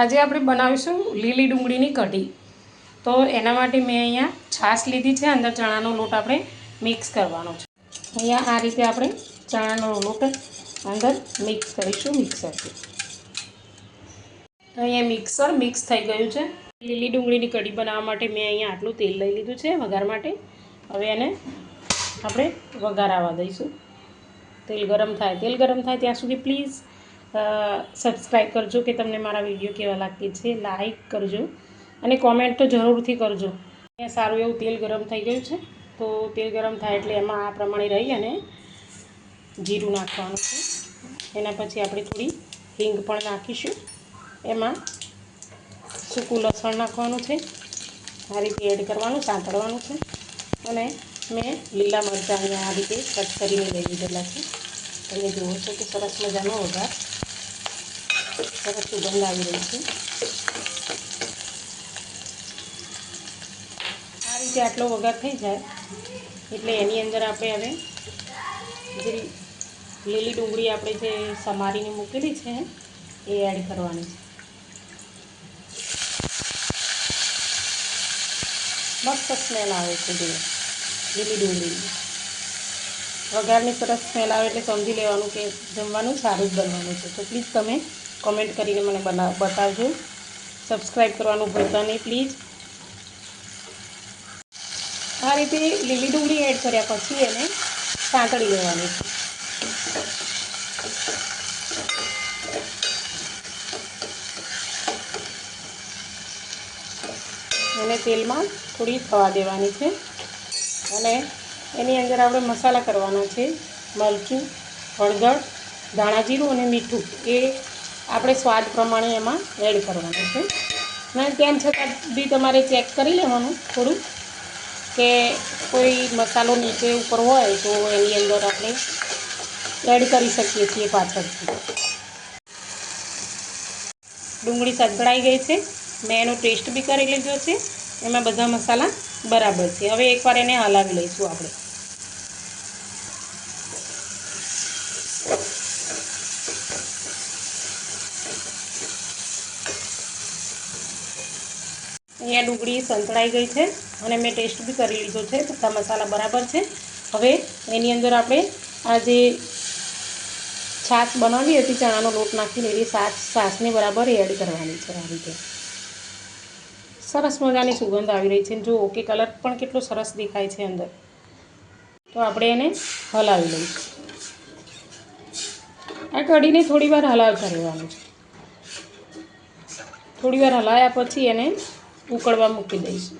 આજે આપણે બનાવીશું લીલી ડુંગળીની કઢી. તો એના માટે મેં અહીંયા છાશ લીધી છે. અંદર ચણાનો લોટ આપણે મિક્સ કરવાનો છે. અહીંયા આ રીતે આપણે ચણાનો લોટ અંદર મિક્સ કરીશું મિક્સરથી. અહીંયા મિક્સર મિક્સ થઈ ગયું છે. લીલી ડુંગળીની કઢી બનાવવા માટે મેં અહીંયા આટલું તેલ લઈ લીધું છે વઘાર માટે. હવે એને આપણે વઘારાવા દઈશું. તેલ ગરમ થાય. તેલ ગરમ થાય ત્યાં સુધી પ્લીઝ સબસ્ક્રાઈબ કરજો કે તમને મારા વીડિયો કેવા લાગે છે લાઈક કરજો અને કોમેન્ટ તો જરૂરથી કરજો. સારું એવું તેલ ગરમ થઈ ગયું છે, તો તેલ ગરમ થાય એટલે એમાં આ પ્રમાણે રહી અને જીરું નાખવાનું છે. એના પછી આપણે થોડી હિંગ પણ નાખીશું. એમાં સૂકું લસણ નાખવાનું છે. આ રીતે એડ કરવાનું, સાંતળવાનું છે. અને મેં લીલા મરચાં અહીંયા આ રીતે કટ કરીને લઈ લીધેલા છે. તમે જુઓ છો કે સરસ મજાનો વઘાર સરસ સુગંધ આવી રહી છે. આ રીતે આટલો વઘાર થઈ જાય. એટલે એની અંદર આપણે હવે જે લીલી ડુંગળી આપણે જે સમારીને મૂકેલી છે, એ એડ કરવાની છે. મસ્ત સ્મેલ આવે છે જે લીલી ડુંગળીની વઘારની સરસ સ્મેલ આવે એટલે સમજી લેવાનું કે જમવાનું સારું જ બનવાનું છે. તો પ્લીઝ તમે કોમેન્ટ કરીને મને બનાવ બતાવજો. સબસ્ક્રાઈબ કરવાનું ભૂલતા નહીં પ્લીઝ આ રીતે લીલી ડુંગળી એડ કર્યા પછી એને સાંતળી લેવાની. અને તેલમાં થોડી થવા દેવાની છે. અને એની અંદર આપણે મસાલા કરવાના છે. મરચું, હળદર, ધાણા જીરું અને મીઠું. એ આપણે સ્વાદ પ્રમાણે એમાં એડ કરવાનું છે. અને તેમ છતાં બી તમારે ચેક કરી લેવાનું થોડું કે કોઈ મસાલો નીચે ઉપર હોય તો એની અંદર આપણે એડ કરી શકીએ છીએ પાછળથી. ડુંગળી સંતળાઈ ગઈ છે. મેં એનો ટેસ્ટ બી કરી લીધો છે. એમાં બધા મસાલા બરાબર છે. હવે એકવાર એને હલાવી લઈશું આપણે. અહીંયા ડુંગળી સંતળાઈ ગઈ છે અને મેં ટેસ્ટ બી કરી લીધો છે બધા મસાલા બરાબર છે. હવે એની અંદર આપણે આ જે છાશ બનાવી હતી ચણાનો લોટ નાખીને એની છાશ છાશને બરાબર એડ કરવાની છે આ રીતે. સરસ મજાની સુગંધ આવી રહી છે જો ઓકે કલર પણ કેટલો સરસ દેખાય છે અંદર. તો આપણે એને હલાવી લઈશું. આ કઢીને થોડી વાર કરવાનું છે. થોડી વાર હલાવ્યા પછી એને ઉકળવા મૂકી દઈશું.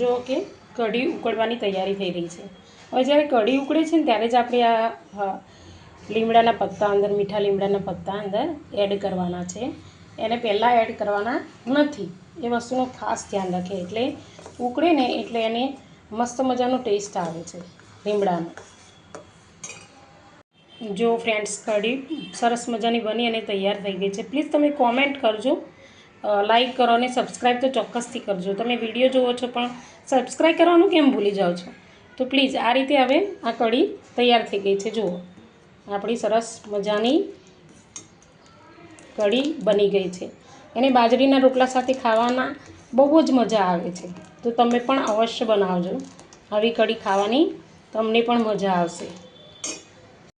જો કે કઢી ઉકળવાની તૈયારી થઈ રહી છે. હવે જ્યારે કઢી ઉકળે છે ને ત્યારે જ આપણે આ લીમડાના પત્તા અંદર, મીઠા લીમડાના પત્તા અંદર એડ કરવાના છે. એને પહેલાં એડ કરવાના નથી. એ વસ્તુનું ખાસ ધ્યાન રાખે. એટલે ઉકળે ને એટલે એને મસ્ત મજાનો ટેસ્ટ આવે છે લીમડાનો. જો ફ્રેન્ડ્સ કઢી સરસ મજાની બની અને તૈયાર થઈ ગઈ છે. પ્લીઝ તમે કોમેન્ટ કરજો લાઈક કરો અને સબસ્ક્રાઈબ તો ચોક્કસથી કરજો. તમે વીડિયો જુઓ છો પણ સબસ્ક્રાઈબ કરવાનું કેમ ભૂલી જાઓ છો? તો પ્લીઝ આ રીતે હવે આ કઢી તૈયાર થઈ ગઈ છે. જુઓ, આપણી સરસ મજાની કઢી બની ગઈ છે. એને બાજરીના રોટલા સાથે ખાવાના બહુ જ મજા આવે છે. તો તમે પણ અવશ્ય બનાવજો. આવી કઢી ખાવાની તમને પણ મજા આવશે.